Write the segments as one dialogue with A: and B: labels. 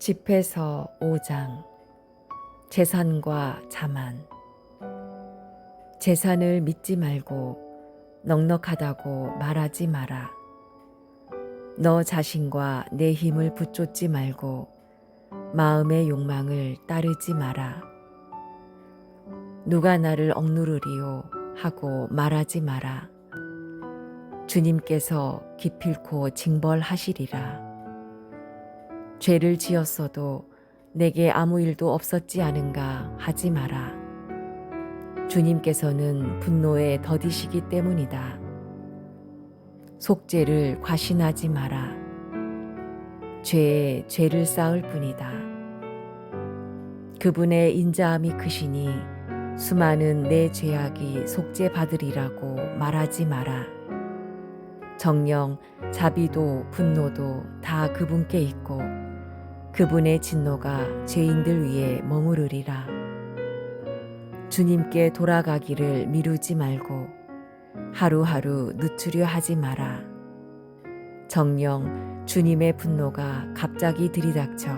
A: 집에서 5장 재산과 자만 재산을 믿지 말고 넉넉하다고 말하지 마라. 너 자신과 내 힘을 붙쫓지 말고 마음의 욕망을 따르지 마라. 누가 나를 억누르리요 하고 말하지 마라. 주님께서 기필코 징벌하시리라. 죄를 지었어도 내게 아무 일도 없었지 않은가 하지 마라. 주님께서는 분노에 더디시기 때문이다. 속죄를 과신하지 마라. 죄에 죄를 쌓을 뿐이다. 그분의 인자함이 크시니 수많은 내 죄악이 속죄받으리라고 말하지 마라. 정령 자비도 분노도 다 그분께 있고 그분의 진노가 죄인들 위에 머무르리라. 주님께 돌아가기를 미루지 말고 하루하루 늦추려 하지 마라. 정령 주님의 분노가 갑자기 들이닥쳐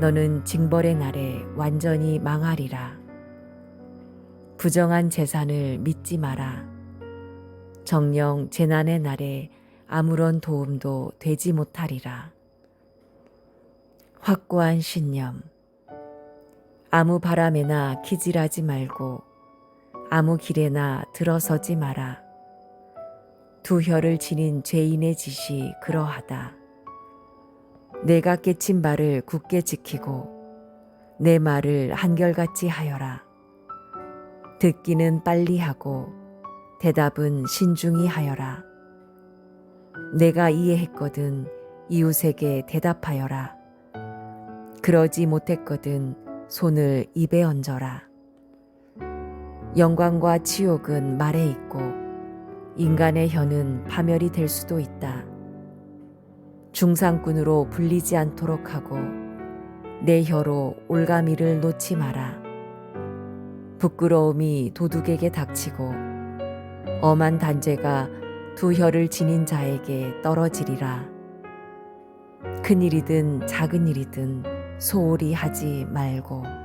A: 너는 징벌의 날에 완전히 망하리라. 부정한 재산을 믿지 마라. 정령 재난의 날에 아무런 도움도 되지 못하리라. 확고한 신념. 아무 바람에나 기질하지 말고 아무 길에나 들어서지 마라. 두 혀를 지닌 죄인의 짓이 그러하다. 내가 깨친 바를 굳게 지키고 내 말을 한결같이 하여라. 듣기는 빨리 하고 대답은 신중히 하여라. 내가 이해했거든 이웃에게 대답하여라. 그러지 못했거든 손을 입에 얹어라. 영광과 치욕은 말에 있고 인간의 혀는 파멸이 될 수도 있다. 중상꾼으로 불리지 않도록 하고 내 혀로 올가미를 놓지 마라. 부끄러움이 도둑에게 닥치고 엄한 단죄가 두 혀를 지닌 자에게 떨어지리라. 큰 일이든 작은 일이든 소홀히 하지 말고.